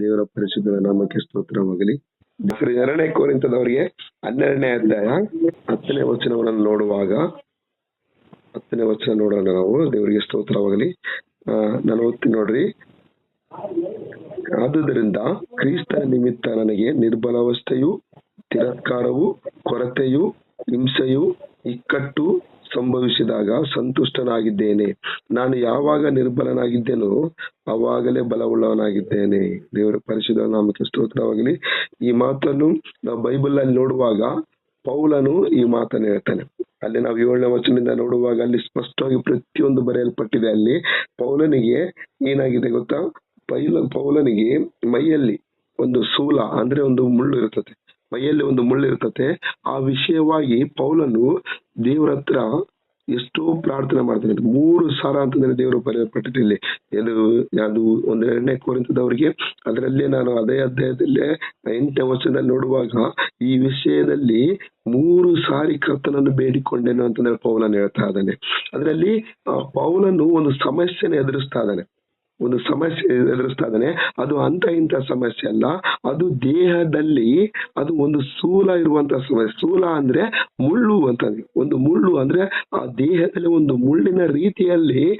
ದೇವರ ಪರಿಶುದ್ಧ ನಾಮಕ್ಕೆ ಸ್ತೋತ್ರವಾಗಲಿ. ಎರಡನೇ ಕೋರಿಂತದವರಿಗೆ ಹನ್ನೆರಡನೇ ಅಧ್ಯಾಯ ಹತ್ತನೇ ವಚನವನ್ನು ನೋಡುವಾಗ, ಹತ್ತನೇ ವಚನ ನೋಡೋಣ ನಾವು. ದೇವರಿಗೆ ಸ್ತೋತ್ರವಾಗಲಿ. ನಾನು ಓದ್ತೀನಿ ನೋಡ್ರಿ. ಆದುದರಿಂದ ಕ್ರಿಸ್ತನ ನಿಮಿತ್ತ ನನಗೆ ನಿರ್ಬಲಾವಸ್ಥೆಯು, ತಿರಸ್ಕಾರವು, ಕೊರತೆಯು, ಹಿಂಸೆಯು ಸಂಭವಿಸಿದಾಗ ಸಂತುಷ್ಟನಾಗಿದ್ದೇನೆ? ನಾನು ಯಾವಾಗ ನಿರ್ಬಲನಾಗಿದ್ದೇನೋ ಅವಾಗಲೇ ಬಲವುಳ್ಳವನಾಗಿದ್ದೇನೆ. ದೇವರ ಪರಿಶುದ್ಧ ನಾಮಕ್ಕೆ ಸ್ತೋತ್ರವಾಗಲಿ. ಈ ಮಾತನ್ನು ನಾವು ಬೈಬಲ್ ಅಲ್ಲಿ ನೋಡುವಾಗ ಪೌಲನು ಈ ಮಾತನ್ನು ಹೇಳ್ತಾನೆ. ಅಲ್ಲಿ ನಾವು ಏಳನೇ ವಚನದಿಂದ ನೋಡುವಾಗ ಅಲ್ಲಿ ಸ್ಪಷ್ಟವಾಗಿ ಪ್ರತಿಯೊಂದು ಬರೆಯಲ್ಪಟ್ಟಿದೆ. ಅಲ್ಲಿ ಪೌಲನಿಗೆ ಏನಾಗಿದೆ ಗೊತ್ತಾ? ಪೈಲ, ಪೌಲನಿಗೆ ಮೈಯಲ್ಲಿ ಒಂದು ಸೂಲ, ಅಂದ್ರೆ ಒಂದು ಮುಳ್ಳು ಇರ್ತದೆ. ಮೈಯಲ್ಲಿ ಒಂದು ಮುಳ್ಳು ಇರ್ತದೆ. ಆ ವಿಷಯವಾಗಿ ಪೌಲನು ದೇವರ ಹತ್ರ ಎಷ್ಟೋ ಪ್ರಾರ್ಥನೆ ಮಾಡ್ತಾನೆ. ಮೂರು ಸಾರ ಅಂತಂದ್ರೆ ದೇವರು ಬರೆಯಲ್ಪಟ್ಟಿದೆ ಇದು ಅದು ಒಂದು ಎರಡನೇ ಕೋರಿಂತದವರಿಗೆ ಅದರಲ್ಲೇ ನಾನು ಅದೇ ಅಧ್ಯಾಯದಲ್ಲೇ ಎಂಟನೇ ವರ್ಷದಲ್ಲಿ ನೋಡುವಾಗ ಈ ವಿಷಯದಲ್ಲಿ ಮೂರು ಸಾರಿ ಕರ್ತನನ್ನು ಬೇಡಿಕೊಂಡೇನು ಅಂತಂದ್ರೆ ಪೌಲನ್ ಹೇಳ್ತಾ ಇದ್ದಾನೆ. ಅದರಲ್ಲಿ ಆ, ಪೌಲನು ಒಂದು ಸಮಸ್ಯೆನ ಎದುರಿಸ್ತಾ ಇದ್ದಾನೆ. ಒಂದು ಸಮಸ್ಯೆ ಎದುರಿಸ್ತಾ ಇದ್ದಾನೆ. ಅದು ಅಂತ ಇಂಥ ಸಮಸ್ಯೆ ಅಲ್ಲ. ಅದು ದೇಹದಲ್ಲಿ ಅದು ಒಂದು ಸೂಲ ಇರುವಂತ ಸಮಸ್ಯೆ. ಸೂಲ ಅಂದ್ರೆ ಮುಳ್ಳು ಅಂತ ಒಂದು ಮುಳ್ಳು ಅಂದ್ರೆ ಆ ದೇಹದಲ್ಲಿ ಒಂದು ಮುಳ್ಳಿನ ರೀತಿಯಲ್ಲಿ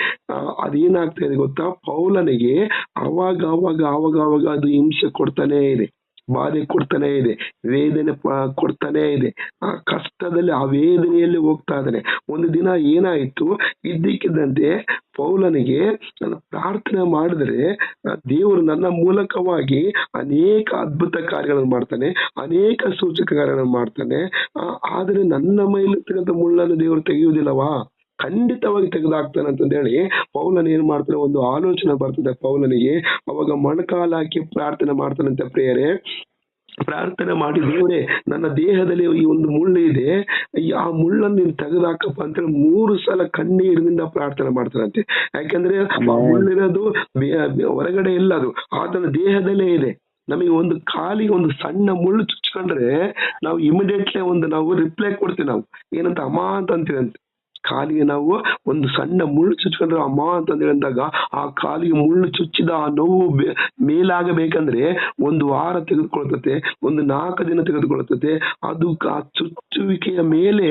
ಅದೇನಾಗ್ತಾ ಇದೆ ಗೊತ್ತಾ? ಪೌಲನಿಗೆ ಅವಾಗ ಅವಾಗ ಅವಾಗ ಅವಾಗ ಅದು ಹಿಂಸೆ ಕೊಡ್ತಾನೆ ಇದೆ. ಬಾಧೆ ಕೊಡ್ತಾನೆ ಇದೆ, ವೇದನೆ ಕೊಡ್ತಾನೆ ಇದೆ. ಆ ಕಷ್ಟದಲ್ಲಿ ಆ ವೇದನೆಯಲ್ಲಿ ಹೋಗ್ತಾ ಇದ್ದಾನೆ. ಒಂದು ದಿನ ಏನಾಯ್ತು? ಇದ್ದಕ್ಕಿದ್ದಂತೆ ಪೌಲನಿಗೆ ನಾನು ಪ್ರಾರ್ಥನೆ ಮಾಡಿದ್ರೆ ದೇವರು ನನ್ನ ಮೂಲಕವಾಗಿ ಅನೇಕ ಅದ್ಭುತ ಕಾರ್ಯಗಳನ್ನು ಮಾಡ್ತಾನೆ, ಅನೇಕ ಸೂಚಕ ಕಾರ್ಯಗಳನ್ನು ಮಾಡ್ತಾನೆ. ಆದ್ರೆ ನನ್ನ ಮೈಲಿರ್ತಕ್ಕಂಥ ಮುಳ್ಳನ್ನು ದೇವರು ತೆಗೆಯುವುದಿಲ್ಲವಾ? ಖಂಡಿತವಾಗಿ ತೆಗೆದಾಕ್ತಾನೆ ಅಂತ ಹೇಳಿ ಪೌಲನ್ ಏನ್ ಮಾಡ್ತಾನೆ? ಒಂದು ಆಲೋಚನೆ ಬರ್ತದೆ ಪೌಲನಿಗೆ. ಅವಾಗ ಮೊಣಕಾಲಾಕಿ ಪ್ರಾರ್ಥನೆ ಮಾಡ್ತಾನಂತೆ ಪ್ರೇಯರೇ. ಪ್ರಾರ್ಥನೆ ಮಾಡಿ ದೇವರೇ ನನ್ನ ದೇಹದಲ್ಲಿ ಈ ಒಂದು ಮುಳ್ಳು ಇದೆ. ಆ ಮುಳ್ಳನ್ನು ನೀನು ತೆಗೆದಾಕಪ್ಪ ಅಂತೇಳಿ ಮೂರು ಸಲ ಕಣ್ಣೀರಿನಿಂದ ಪ್ರಾರ್ಥನೆ ಮಾಡ್ತಾನಂತೆ. ಯಾಕಂದ್ರೆ ಆ ಮುಳ್ಳಿರೋದು ಹೊರಗಡೆ ಇಲ್ಲ ಅದು. ಆತನ ದೇಹದಲ್ಲೇ ಇದೆ. ನಮಗೆ ಒಂದು ಕಾಲಿಗೆ ಒಂದು ಸಣ್ಣ ಮುಳ್ಳು ಚುಚ್ಕೊಂಡ್ರೆ ನಾವು ಇಮಿಡಿಯೇಟ್ಲಿ ಒಂದು ನಾವು ರಿಪ್ಲೈ ಕೊಡ್ತೀವಿ ನಾವು. ಏನಂತ ಅಮ್ಮ ಅಂತ ಅಂತೀವಿ ಅಂತ ಕಾಲಿಗೆ ನಾವು ಒಂದು ಸಣ್ಣ ಮುಳ್ಳು ಚುಚ್ಕೊಂಡ್ರೆ ಅಮ್ಮ ಅಂತ ಹೇಳಿದಾಗ ಆ ಕಾಲಿಗೆ ಮುಳ್ಳು ಚುಚ್ಚಿದ ಆ ನೋವು ಮೇಲಾಗಬೇಕಂದ್ರೆ ಒಂದು ವಾರ ತೆಗೆದುಕೊಳ್ತತೆ ಒಂದು ನಾಲ್ಕು ದಿನ ತೆಗೆದುಕೊಳ್ತತೆ ಅದು ಆ ಚುಚ್ಚುವಿಕೆಯ ಮೇಲೆ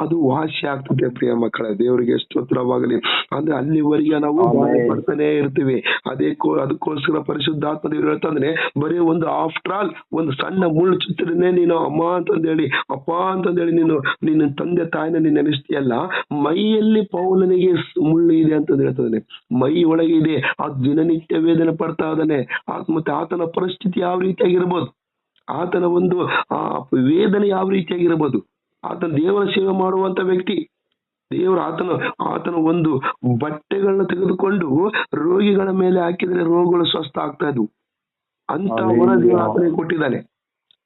ಅದು ವಾಸಿ ಆಗ್ತದೆ ಪ್ರಿಯ ಮಕ್ಕಳ. ದೇವರಿಗೆ ಸ್ತೋತ್ರವಾಗಲಿ ಅಂದ್ರೆ ಅಲ್ಲಿವರೆಗೆ ನಾವು ಪಡ್ತಾನೆ ಇರ್ತೀವಿ. ಅದೇ ಅದಕ್ಕೋಸ್ಕರ ಪರಿಶುದ್ಧಾತ್ಮ ದೇವರು ಹೇಳ್ತಂದ್ರೆ ಬರೀ ಒಂದು ಆಫ್ಟರ್ ಆಲ್ ಒಂದು ಸಣ್ಣ ಮುಳ್ಳು ಚಿತ್ರನೇ ನೀನು ಅಮ್ಮ ಅಂತಂದೇಳಿ ಅಪ್ಪ ಅಂತಂದೇಳಿ ನೀನು ನಿನ್ನ ತಂದೆ ತಾಯಿನ ನೀನು ನೆನೆಸ್ತೀಯಲ್ಲ ಮೈಯಲ್ಲಿ ಪೌಲನಿಗೆ ಮುಳ್ಳು ಇದೆ ಅಂತ ಹೇಳ್ತಾನೆ ಮೈ ಒಳಗೆ ಇದೆ. ಆ ದಿನನಿತ್ಯ ವೇದನೆ ಪಡ್ತಾ ಇದ್ದಾನೆ ಮತ್ತೆ ಆತನ ಪರಿಸ್ಥಿತಿ ಯಾವ ರೀತಿಯಾಗಿರ್ಬೋದು? ಆತನ ಒಂದು, ಆ, ವೇದನೆ ಯಾವ ರೀತಿಯಾಗಿರಬಹುದು ಆತನ ದೇವರ ಸೇವೆ ಮಾಡುವಂತ ವ್ಯಕ್ತಿ, ದೇವರು ಆತನ ಆತನ ಒಂದು ಬಟ್ಟೆಗಳನ್ನ ತೆಗೆದುಕೊಂಡು ರೋಗಿಗಳ ಮೇಲೆ ಹಾಕಿದ್ರೆ ರೋಗಗಳು ಸ್ವಸ್ಥ ಆಗ್ತಾ ಇದ್ವು. ಅಂತ ವರದಿ ಆತನಿಗೆ ಕೊಟ್ಟಿದ್ದಾನೆ.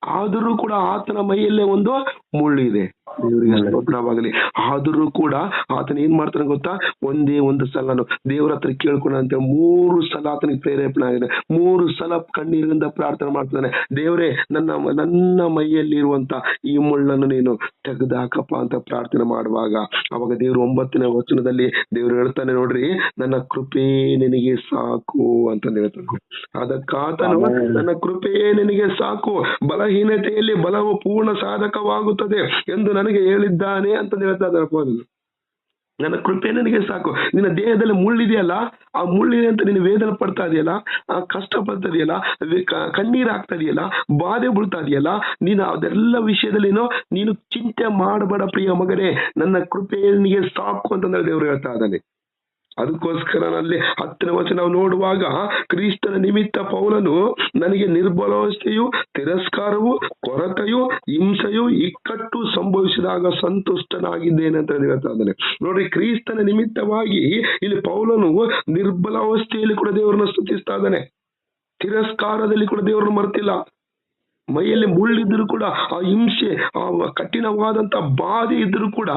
ಆದರೂ ಕೂಡ ಆತನ ಮೈಯಲ್ಲೇ ಒಂದು ಮುಳ್ಳು ಇದೆ. ದೇವರಿಗೆ ಸ್ತೋತ್ರವಾಗಲಿ ಆದರೂ ಕೂಡ ಆತನ ಏನ್ ಮಾಡ್ತಾನೆ ಗೊತ್ತಾ? ಒಂದೇ ಒಂದು ಸಲ ದೇವ್ರ ಹತ್ರ ಕೇಳ್ಕೊಂಡಂತೆ ಮೂರು ಸಲ ಆತನಿಗೆ ಪ್ರೇರೇಪಣೆ ಆಗಿದೆ. ಮೂರು ಸಲ ಕಣ್ಣೀರಿನಿಂದ ಪ್ರಾರ್ಥನೆ ಮಾಡ್ತಾನೆ ದೇವರೇ ನನ್ನ ನನ್ನ ಮೈಯಲ್ಲಿ ಇರುವಂತ ಈ ಮುಳ್ಳನ್ನು ನೀನು ತೆಗೆದಾಕಪ್ಪ ಅಂತ ಪ್ರಾರ್ಥನೆ ಮಾಡುವಾಗ ಅವಾಗ ದೇವರು ಒಂಬತ್ತನೇ ವಚನದಲ್ಲಿ ದೇವರು ಹೇಳ್ತಾನೆ ನೋಡ್ರಿ ನನ್ನ ಕೃಪೆ ನಿನಗೆ ಸಾಕು ಅಂತ ಹೇಳ್ತಾನೆ. ಅದಕ್ಕಾತನು ನನ್ನ ಕೃಪೆಯೇ ನಿನಗೆ ಸಾಕು. ಬಲಹೀನತೆಯಲ್ಲಿ ಬಲವು ಪೂರ್ಣ ಸಾಧಕವಾಗುತ್ತದೆ ಎಂದು ನನಗೆ ಹೇಳಿದ್ದಾನೆ ಅಂತ ಹೇಳ್ತಾ ಇದ್ದಾರೆ. ನನ್ನ ಕೃಪೆ ನನಗೆ ಸಾಕು. ನಿನ್ನ ದೇಹದಲ್ಲಿ ಮುಳ್ಳಿದೆಯಲ್ಲ ಆ ಮುಳ್ಳಿದೆ ಅಂತ ನೀನು ವೇದನೆ ಪಡ್ತಾ ಇದೆಯಲ್ಲ, ಆ ಕಷ್ಟ ಪಡ್ತಾ ಇದೆಯಲ್ಲ ಕಣ್ಣೀರು ಆಗ್ತಾ ಇದೆಯಲ್ಲ, ಬಾಧೆ ಬೀಳ್ತಾ ಇದೆಯಲ್ಲ, ನೀನು ಅದೆಲ್ಲ ವಿಷಯದಲ್ಲಿ ನೀನು ಚಿಂತೆ ಮಾಡಬೇಡ ಪ್ರಿಯ ಮಗನೇ. ನನ್ನ ಕೃಪೆ ನಿನಗೆ ಸಾಕು ಅಂತಂದ್ರೆ ದೇವರು ಹೇಳ್ತಾ ಇದ್ದಾನೆ. ಅದಕ್ಕೋಸ್ಕರ ನಲ್ಲಿ ಹತ್ತನೇ ವಚನ ನಾವು ನೋಡುವಾಗ ಕ್ರಿಸ್ತನ ನಿಮಿತ್ತ ಪೌಲನು ನನಗೆ ನಿರ್ಬಲವಸ್ಥೆಯು ತಿರಸ್ಕಾರವು, ಕೊರತೆಯು, ಹಿಂಸೆಯು ಇಕ್ಕಟ್ಟು ಸಂಭವಿಸಿದಾಗ ಸಂತುಷ್ಟನಾಗಿದ್ದೇನೆ ಅಂತ ಹೇಳ್ತಾ ಇದ್ದಾನೆ. ನೋಡ್ರಿ, ಕ್ರಿಸ್ತನ ನಿಮಿತ್ತವಾಗಿ ಇಲ್ಲಿ ಪೌಲನು ನಿರ್ಬಲಾವಸ್ಥೆಯಲ್ಲಿ ಕೂಡ ದೇವರನ್ನ ಸ್ತುತಿಸ್ತಾ ಇದ್ದಾನೆ. ತಿರಸ್ಕಾರದಲ್ಲಿ ಕೂಡ ದೇವರನ್ನು ಮರ್ತಿಲ್ಲ. ಮೈಯಲ್ಲಿ ಮುಳ್ಳಿದ್ರು ಕೂಡ ಆ ಹಿಂಸೆ ಆ ಕಠಿಣವಾದಂತ ಬಾಧೆ ಇದ್ರೂ ಕೂಡ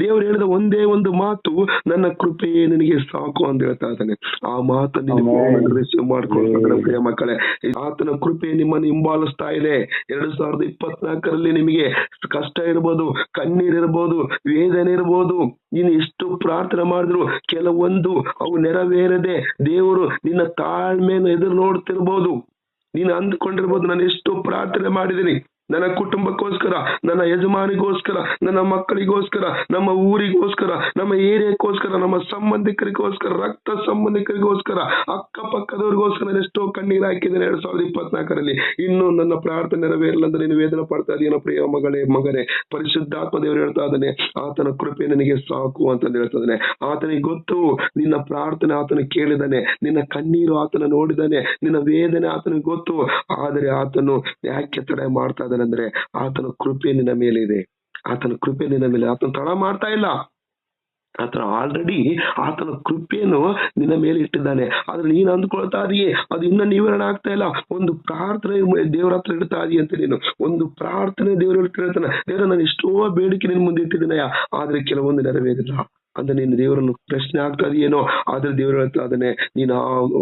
ದೇವರು ಹೇಳಿದ ಒಂದೇ ಒಂದು ಮಾತು ನನ್ನ ಕೃಪೆ ನಿನಗೆ ಸಾಕು ಅಂತ ಹೇಳ್ತಾ ಇದ್ದಾನೆ. ಆ ಮಾತನ್ನು ರಿಸೀವ್ ಮಾಡ್ಕೊಳ್ತಾರೆ ಪ್ರಿಯ ಮಕ್ಕಳೇ. ಆತನ ಕೃಪೆ ನಿಮ್ಮನ್ನು ಹಿಂಬಾಲಿಸ್ತಾ ಇದೆ. ಎರಡು ಸಾವಿರದ ಇಪ್ಪತ್ನಾಲ್ಕರಲ್ಲಿ ನಿಮಗೆ ಕಷ್ಟ ಇರ್ಬೋದು ಕಣ್ಣೀರ್ ಇರ್ಬೋದು ವೇದನೆ ಇರ್ಬೋದು ನೀನು ಎಷ್ಟು ಪ್ರಾರ್ಥನೆ ಮಾಡಿದ್ರು ಕೆಲವೊಂದು ಅವು ನೆರವೇರದೆ ದೇವರು ನಿನ್ನ ತಾಳ್ಮೆಯನ್ನು ಎದುರು ನೋಡ್ತಿರ್ಬೋದು. ನೀನು ಅಂದ್ಕೊಂಡಿರ್ಬೋದು ನಾನು ಎಷ್ಟು ಪ್ರಾರ್ಥನೆ ಮಾಡಿದ್ದೀನಿ. ನನ್ನ ಕುಟುಂಬಕ್ಕೋಸ್ಕರ, ನನ್ನ ಯಜಮಾನಿಗೋಸ್ಕರ, ನನ್ನ ಮಕ್ಕಳಿಗೋಸ್ಕರ, ನಮ್ಮ ಊರಿಗೋಸ್ಕರ, ನಮ್ಮ ಏರಿಯಾಕ್ಕೋಸ್ಕರ, ನಮ್ಮ ಸಂಬಂಧಿಕರಿಗೋಸ್ಕರ, ರಕ್ತ ಸಂಬಂಧಿಕರಿಗೋಸ್ಕರ, ಅಕ್ಕಪಕ್ಕದವ್ರಿಗೋಸ್ಕರ ಎಷ್ಟೋ ಕಣ್ಣೀರು ಹಾಕಿದ್ದೇನೆ ಎರಡ್ ಸಾವಿರದ ಇಪ್ಪತ್ನಾಲ್ಕರಲ್ಲಿ. ಇನ್ನು ನನ್ನ ಪ್ರಾರ್ಥನೆ ನೆರವೇರಲ್ಲ ಅಂತ ನೀನು ವೇದನೆ ಪಡ್ತಾ ಇದೀಯನ ಪ್ರಿಯ ಮಗಳೇ, ಮಗನೇ. ಪರಿಶುದ್ಧಾತ್ಮ ದೇವರು ಹೇಳ್ತಾ ಇದ್ದಾನೆ, ಆತನ ಕೃಪೆ ನನಗೆ ಸಾಕು ಅಂತ ಹೇಳ್ತಾ ಇದ್ದಾನೆ. ಆತನಿಗೆ ಗೊತ್ತು, ನಿನ್ನ ಪ್ರಾರ್ಥನೆ ಆತನ ಕೇಳಿದಾನೆ ನಿನ್ನ ಕಣ್ಣೀರು ಆತನ ನೋಡಿದಾನೆ ನಿನ್ನ ವೇದನೆ ಆತನಿಗೆ ಗೊತ್ತು. ಆದರೆ ಆತನು ಯಾಕೆ ತಡೆ ಮಾಡ್ತಾ ಅಂದ್ರೆ ಆತನ ಕೃಪೆ ನಿನ್ನ ಮೇಲೆ ಇದೆ. ಆತನ ಕೃಪೆ ನಿನ್ನ ಮೇಲೆ, ಆತನ ತಡ ಮಾಡ್ತಾ ಇಲ್ಲ. ಆತನ ಆಲ್ರೆಡಿ ಆತನ ಕೃಪೆಯನ್ನು ನಿನ್ನ ಮೇಲೆ ಇಟ್ಟಿದ್ದಾನೆ. ಆದ್ರೆ ನೀನು ಅಂದ್ಕೊಳ್ತಾ ಇದೆಯೇ, ಅದು ಇನ್ನ ನಿವಾರಣೆ ಆಗ್ತಾ ಇಲ್ಲ. ಒಂದು ಪ್ರಾರ್ಥನೆ ದೇವರ ಹತ್ರ ಇಡ್ತಾ ಇದೀಯ ಅಂತ ನೀನು. ಒಂದು ಪ್ರಾರ್ಥನೆ ದೇವರ ಹೇಳ್ತಾನೆ, ದೇವರ, ನಾನು ಎಷ್ಟೋ ಬೇಡಿಕೆ ನಿನ್ ಮುಂದೆ ಇಟ್ಟಿದ್ದೀನಯ್ಯ ಆದ್ರೆ ಕೆಲವೊಂದು ನೆರವೇರಿಲ್ಲ. ಅಂದ್ರೆ ನೀನು ದೇವರನ್ನು ಪ್ರಶ್ನೆ ಆಗ್ತಾ ಇದೆಯೇನೋ ಆದ್ರೆ ದೇವರು ಹೇಳ್ತಾ ಅದನ್ನೇ ನೀನು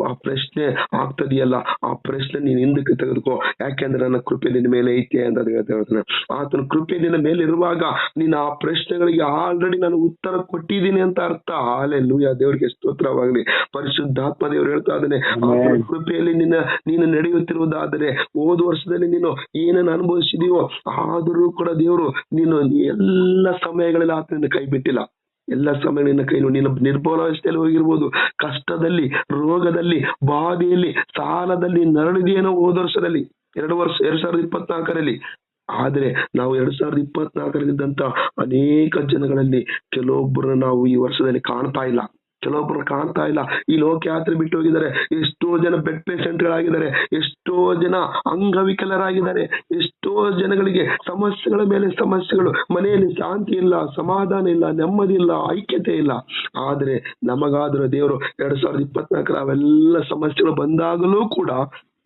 ಆ- ಪ್ರಶ್ನೆ ಆಗ್ತದೆಯಲ್ಲ ಆ ಪ್ರಶ್ನೆ ನೀನು ಹಿಂದಕ್ಕೆ ತೆಗೆದುಕೋ. ಯಾಕೆಂದ್ರೆ ನನ್ನ ಕೃಪೆ ನಿನ್ನ ಮೇಲೆ ಐತೆ ಅಂತ ಹೇಳ್ತಾ ಹೇಳ್ತಾನೆ. ಆತನ ಕೃಪೆ ನಿನ್ನ ಮೇಲೆ ಇರುವಾಗ ನೀನು ಆ ಪ್ರಶ್ನೆಗಳಿಗೆ ಆಲ್ರೆಡಿ ನಾನು ಉತ್ತರ ಕೊಟ್ಟಿದ್ದೀನಿ ಅಂತ ಅರ್ಥ. ಹಾಲೆ ಲೂಯ ದೇವರಿಗೆ ಸ್ತೋತ್ರವಾಗಲಿ. ಪರಿಶುದ್ಧಾತ್ಮ ದೇವರು ಹೇಳ್ತಾ ಇದ್ದಾನೆ ಆತನ ಕೃಪೆಯಲ್ಲಿ ನಿನ್ನ ನೀನು ನಡೆಯುತ್ತಿರುವುದಾದರೆ ಹೋದ ವರ್ಷದಲ್ಲಿ ನೀನು ಏನನ್ನು ಅನುಭವಿಸಿದೀಯೋ ಆದರೂ ಕೂಡ ದೇವರು ನೀನು ಎಲ್ಲ ಸಮಯಗಳಲ್ಲಿ ಆತನಿಂದ ಕೈ ಬಿಟ್ಟಿಲ್ಲ. ಎಲ್ಲ ಸಮಯ ನಿನ್ನ ಕೈ ನಿನ್ನ ನಿರ್ಬಲಾವಸ್ಥೆಯಲ್ಲಿ ಹೋಗಿರ್ಬೋದು. ಕಷ್ಟದಲ್ಲಿ, ರೋಗದಲ್ಲಿ, ಬಾಧೆಯಲ್ಲಿ, ಸಾಲದಲ್ಲಿ, ನರಳಿದೆಯೇನೋ ಹೋದ ವರ್ಷದಲ್ಲಿ, ಎರಡು ವರ್ಷ, ಎರಡ್ ಸಾವಿರದ ಇಪ್ಪತ್ನಾಲ್ಕರಲ್ಲಿ. ಆದ್ರೆ ನಾವು ಎರಡ್ ಸಾವಿರದ ಇಪ್ಪತ್ನಾಲ್ಕರಲ್ಲಿದ್ದಂತ ಅನೇಕ ಜನಗಳಲ್ಲಿ ಕೆಲವೊಬ್ಬರನ್ನ ನಾವು ಈ ವರ್ಷದಲ್ಲಿ ಕಾಣ್ತಾ ಇಲ್ಲ. ಕೆಲವೊಬ್ಬರು ಕಾಣ್ತಾ ಇಲ್ಲ. ಈ ಲೋಕಯಾತ್ರೆ ಬಿಟ್ಟು ಹೋಗಿದ್ದಾರೆ. ಎಷ್ಟೋ ಜನ ಬೆಡ್ ಪೇಷಂಟ್ ಗಳಾಗಿದ್ದಾರೆ. ಎಷ್ಟೋ ಜನ ಅಂಗವಿಕಲರಾಗಿದ್ದಾರೆ. ಎಷ್ಟೋ ಜನಗಳಿಗೆ ಸಮಸ್ಯೆಗಳ ಮೇಲೆ ಸಮಸ್ಯೆಗಳು. ಮನೆಯಲ್ಲಿ ಶಾಂತಿ ಇಲ್ಲ, ಸಮಾಧಾನ ಇಲ್ಲ, ನೆಮ್ಮದಿ ಇಲ್ಲ, ಐಕ್ಯತೆ ಇಲ್ಲ. ಆದ್ರೆ ನಮಗಾದರೂ ದೇವರು ಎರಡ್ ಸಾವಿರದ ಇಪ್ಪತ್ನಾಲ್ಕರ ಅವೆಲ್ಲ ಸಮಸ್ಯೆಗಳು ಬಂದಾಗಲೂ ಕೂಡ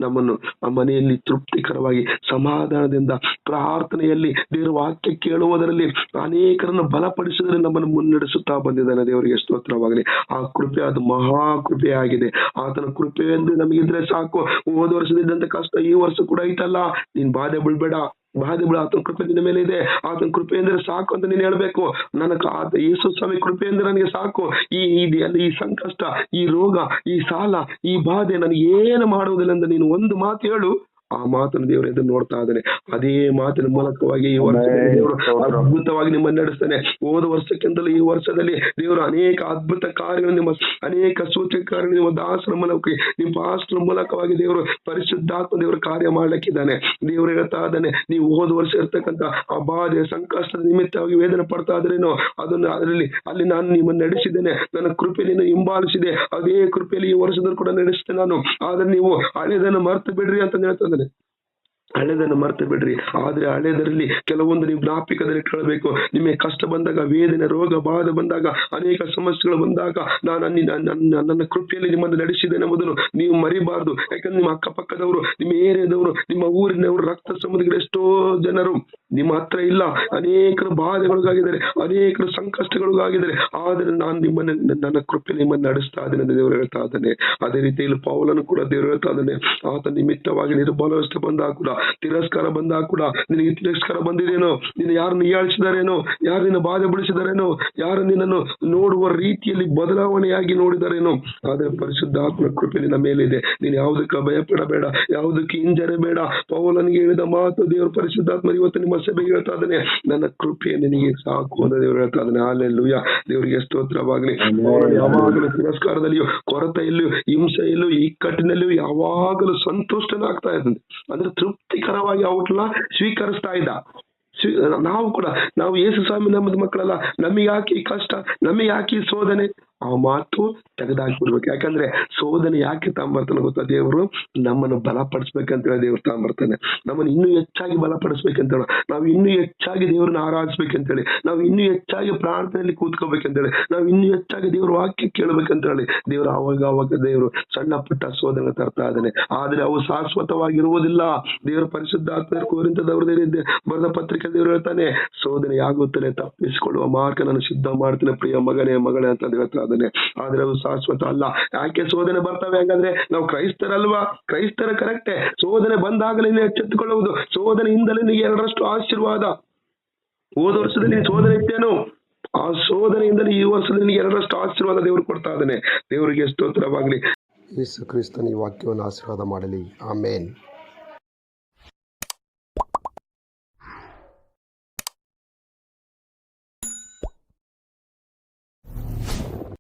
ನಮ್ಮನ್ನು ಮನೆಯಲ್ಲಿ ತೃಪ್ತಿಕರವಾಗಿ ಸಮಾಧಾನದಿಂದ ಪ್ರಾರ್ಥನೆಯಲ್ಲಿ ದೇವರ ವಾಕ್ಯ ಕೇಳುವುದರಲ್ಲಿ ಅನೇಕರನ್ನು ಬಲಪಡಿಸಿದರೆ ನಮ್ಮನ್ನು ಮುನ್ನಡೆಸುತ್ತಾ ಬಂದಿದ್ದಾನೆ. ದೇವರಿಗೆ ಸ್ತೋತ್ರವಾಗಲಿ. ಆ ಕೃಪೆ ಅದು ಮಹಾ ಕೃಪೆ ಆಗಿದೆ. ಆತನ ಕೃಪೆ ಎಂದು ನಮಗಿದ್ರೆ ಸಾಕು. ಹೋದ ವರ್ಷದಿದ್ದಂತ ಕಷ್ಟ, ಈ ವರ್ಷ ಕೂಡ ಐತಲ್ಲ. ನೀನ್ ಬಾಧೆ ಬೀಳ್ಬೇಡ ಬಾಧೆ ಬೀಳ ಆತನ ಕೃಪೆ ನಿನ್ನ ಮೇಲೆ ಇದೆ. ಆತನ ಕೃಪೆ ಅಂದ್ರೆ ಸಾಕು ಅಂತ ನೀನು ಹೇಳ್ಬೇಕು. ನನಗೆ ಆತ ಯೇಸು ಸ್ವಾಮಿ ಕೃಪೆ ಅಂದ್ರೆ ನನಗೆ ಸಾಕು. ಈ ಈ ಈ ಸಂಕಷ್ಟ, ಈ ರೋಗ, ಈ ಸಾಲ, ಈ ಬಾಧೆ ನನಗೆ ಏನು ಮಾಡುವುದಿಲ್ಲ ಅಂತ ನೀನು ಒಂದು ಮಾತು ಹೇಳು. ಆ ಮಾತನ್ನು ದೇವರ ಎದುರು ನೋಡ್ತಾ ಇದ್ದಾನೆ. ಅದೇ ಮಾತಿನ ಮೂಲಕವಾಗಿ ಈ ವರ್ಷ ದೇವರು ಅದ್ಭುತವಾಗಿ ನಿಮ್ಮನ್ನು ನಡೆಸ್ತಾನೆ. ಹೋದ ವರ್ಷಕ್ಕಿಂತಲೂ ಈ ವರ್ಷದಲ್ಲಿ ದೇವರು ಅನೇಕ ಅದ್ಭುತ ಕಾರ್ಯಗಳು ನಿಮ್ಮ ಅನೇಕ ಸೂಚಕ ಕಾರ್ಯಗಳು ನಿಮ್ಮ ದಾಸರ ಮೂಲಕ ನಿಮ್ಮ ಪಾಸ್ಟರ್ ಮೂಲಕವಾಗಿ ದೇವರು ಪರಿಶುದ್ಧಾತ್ಮ ದೇವರು ಕಾರ್ಯ ಮಾಡ್ಲಿಕ್ಕಿದ್ದಾನೆ. ದೇವರು ಹೇಳ್ತಾ ಇದ್ದಾನೆ ನೀವು ಹೋದ ವರ್ಷ ಇರ್ತಕ್ಕಂಥ ಆ ಬಾಧೆ ಸಂಕಷ್ಟದ ನಿಮಿತ್ತವಾಗಿ ವೇದನೆ ಪಡ್ತಾ ಇದ್ರೇನು ಅದನ್ನು ಅದರಲ್ಲಿ ಅಲ್ಲಿ ನಾನು ನಿಮ್ಮನ್ನು ನಡೆಸಿದ್ದೇನೆ. ನನ್ನ ಕೃಪೆಯನ್ನು ಹಿಂಬಾಲಿಸಿದೆ. ಅದೇ ಕೃಪೆಯಲ್ಲಿ ಈ ವರ್ಷದಲ್ಲಿ ಕೂಡ ನಡೆಸಿದೆ ನಾನು. ಆದ್ರೆ ನೀವು ಹಳೆದನ್ನು ಮರ್ತು ಬಿಡ್ರಿ ಅಂತ ಹೇಳ್ತಾ ಇದ್ದಾನೆ ಹಳೆದನ್ನು ಮರ್ತು ಬಿಡ್ರಿ. ಆದ್ರೆ ಹಳೆದರಲ್ಲಿ ಕೆಲವೊಂದು ನೀವು ಜ್ಞಾಪಿಕದಲ್ಲಿ ಇಟ್ಕೊಳ್ಬೇಕು ನಿಮಗೆ ಕಷ್ಟ ಬಂದಾಗ, ವೇದನೆ, ರೋಗ, ಬಾಧೆ ಬಂದಾಗ, ಅನೇಕ ಸಮಸ್ಯೆಗಳು ಬಂದಾಗ ನಾನು ನನ್ನ ಕೃಪೆಯಲ್ಲಿ ನಿಮ್ಮನ್ನು ನಡೆಸಿದ್ದೇನೆ ಎಂಬುದನ್ನು ನೀವು ಮರಿಬಾರ್ದು. ಯಾಕಂದ್ರೆ ನಿಮ್ಮ ಅಕ್ಕಪಕ್ಕದವರು, ನಿಮ್ಮ ಏರಿಯಾದವರು, ನಿಮ್ಮ ಊರಿನವರು ರಕ್ತ ಸಂಬಂಧಿಗಳು ಎಷ್ಟೋ ಜನರು ನಿಮ್ಮ ಹತ್ರ ಇಲ್ಲ. ಅನೇಕರು ಬಾಧೆಗಳಿಗಾಗಿದ್ದಾರೆ. ಅನೇಕರು ಸಂಕಷ್ಟಗಳಿಗಾಗಿದ್ದಾರೆ. ಆದರೆ ನಾನು ನಿಮ್ಮನ್ನ, ನನ್ನ ಕೃಪೆ ನಿಮ್ಮನ್ನು ನಡೆಸ್ತಾ ಇದ್ದೇನೆ ಅಂತ ದೇವರು ಹೇಳ್ತಾ ಇದ್ದಾನೆ. ಅದೇ ರೀತಿಯಲ್ಲಿ ಪೌಲನು ಕೂಡ ದೇವರು ಹೇಳ್ತಾ ಇದ್ದಾನೆ, ಆತ ನಿಮಿತ್ತವಾಗಿ ನಿರ್ಬಲವಸ್ಥೆ ಬಂದಾಗ ಕೂಡ, ತಿರಸ್ಕಾರ ಬಂದಾಗ ಕೂಡ ನಿನಗೆ ತಿರಸ್ಕಾರ ಬಂದಿದೇನೋ? ನಿನ್ನ ಯಾರನ್ನು ಹೀಯಾಳಿಸಿದಾರೇನೋ ಯಾರು ನಿನ್ನ ಬಾಧೆ ಬಿಡಿಸಿದಾರೇನೋ? ಯಾರು ನಿನ್ನನ್ನು ನೋಡುವ ರೀತಿಯಲ್ಲಿ ಬದಲಾವಣೆಯಾಗಿ ನೋಡಿದಾರೇನೋ? ಆದರೆ ಪರಿಶುದ್ಧ ಆತ್ಮ ಕೃಪೆ ನಿನ್ನ ಮೇಲೆ ಇದೆ. ನೀನು ಯಾವುದಕ್ಕೆ ಭಯಪಡಬೇಡ, ಯಾವುದಕ್ಕೆ ಹಿಂಜರಬೇಡ. ಪೌಲನಿಗೆ ಹೇಳಿದ ಮಾತು ದೇವರು ಪರಿಶುದ್ಧಾತ್ಮ ಇವತ್ತು ನಿಮ್ಮ ಸಭೆಗೆ ಹೇಳ್ತಾ ಇದ್ದಾನೆ. ನನ್ನ ಕೃಪೆ ನಿನಗೆ ಸಾಕು ಅಂತ ದೇವರು ಹೇಳ್ತಾ ಇದ್ದಾನೆ. ಅಲ್ಲೆಲ್ಲೂಯ ದೇವರಿಗೆ ಸ್ತೋತ್ರವಾಗಲಿ. ಯಾವಾಗಲೂ ತಿರಸ್ಕಾರದಲ್ಲಿಯೂ, ಕೊರತೆಯಲ್ಲಿಯೂ ಹಿಂಸೆಯಲ್ಲೂ ಇಕ್ಕಟ್ಟಿನಲ್ಲಿಯೂ ಯಾವಾಗಲೂ ಸಂತುಷ್ಟನಾಗ್ತಾ ಇದ್ದಾನೆ. ಅಂದ್ರೆ ತೃಪ್ತಿಕರವಾಗಿ ಔಟ್ಲ ಸ್ವೀಕರಿಸ್ತಾ ಇದ್ದ. ನಾವು ಕೂಡ, ನಾವು ಯೇಸು ಸ್ವಾಮಿ ನಮ್ಮದು ಮಕ್ಕಳಲ್ಲ. ನಮಗೆ ಯಾಕೆ ಕಷ್ಟ, ನಮಗೆ ಯಾಕೆ ಸೋದನೆ? ಆ ಮಾತು ತೆಗೆದಾಕ್ಬಿಡ್ಬೇಕು. ಯಾಕಂದ್ರೆ ಸೋದನೆ ಯಾಕೆ ತಾಂಬರ್ತಾನೆ ಗೊತ್ತಾ ದೇವರು? ನಮ್ಮನ್ನು ಬಲಪಡಿಸ್ಬೇಕಂತ ಹೇಳಿ ದೇವ್ರು ತಾಂಬರ್ತಾನೆ. ನಮ್ಮನ್ನು ಇನ್ನೂ ಹೆಚ್ಚಾಗಿ ಬಲಪಡಿಸ್ಬೇಕಂತ ಹೇಳಿ ನಾವು ಇನ್ನೂ ಹೆಚ್ಚಾಗಿ ದೇವ್ರನ್ನ ಆರಾಧಿಸ್ಬೇಕಂತೇಳಿ. ನಾವು ಇನ್ನೂ ಹೆಚ್ಚಾಗಿ ಪ್ರಾರ್ಥನೆಯಲ್ಲಿ ಕೂತ್ಕೋಬೇಕಂತೇಳಿ. ನಾವು ಇನ್ನೂ ಹೆಚ್ಚಾಗಿ ದೇವ್ರ ವಾಕ್ಯ ಕೇಳಬೇಕಂತ ಹೇಳಿ ದೇವರು ಅವಾಗ ಅವಾಗ ದೇವರು ಸಣ್ಣ ಪುಟ್ಟ ಸೋದನೆ ತರ್ತಾ ಇದ್ದಾನೆ. ಆದ್ರೆ ಅವು ಶಾಶ್ವತವಾಗಿರುವುದಿಲ್ಲ. ದೇವರ ಪರಿಶುದ್ಧಾತ್ಮ ಕೋರಿಂತದವ್ರ ಬರೆದ ಪತ್ರಿಕೆ ದೇವರು ಹೇಳ್ತಾನೆ ಸೋದನೆ ಆಗುತ್ತಲೇ ತಪ್ಪಿಸಿಕೊಳ್ಳುವ ಮಾರ್ಗ ನಾನು ಸಿದ್ಧ ಮಾಡ್ತೇನೆ ಪ್ರಿಯ ಮಗನೇ, ಮಗಳೇ ಅಂತ ಹೇಳ್ತಾ ಇದ್ದಾನೆ ಆದ್ರೆ ಅದು ಶಾಶ್ವತ ಅಲ್ಲ. ಯಾಕೆ ಶೋಧನೆ ಬರ್ತವೆ? ಹಂಗಂದ್ರೆ ನಾವು ಕ್ರೈಸ್ತರಲ್ವಾ? ಕ್ರೈಸ್ತರ ಕರೆಕ್ಟೆ. ಶೋಧನೆ ಬಂದಾಗಲೇ ಎಚ್ಚೆತ್ತುಕೊಳ್ಳುವುದು. ಶೋಧನೆಯಿಂದಲೇ ನಿನಗೆ ಎರಡರಷ್ಟು ಆಶೀರ್ವಾದ. ಹೋದ ವರ್ಷದಲ್ಲಿ ನೀನು ಶೋಧನೆ ಇತ್ತೇನು? ಆ ಶೋಧನೆಯಿಂದಲೇ ಈ ವರ್ಷದಲ್ಲಿ ನಿನಗೆ ಎರಡರಷ್ಟು ಆಶೀರ್ವಾದ ದೇವರು ಕೊಡ್ತಾ ಇದ್ದಾನೆ. ದೇವರಿಗೆ ಸ್ತೋತ್ರವಾಗಲಿ. ಯೇಸು ಕ್ರಿಸ್ತನ ಈ ವಾಕ್ಯವನ್ನು ಆಶೀರ್ವಾದ ಮಾಡಲಿ. ಆಮೇನ್.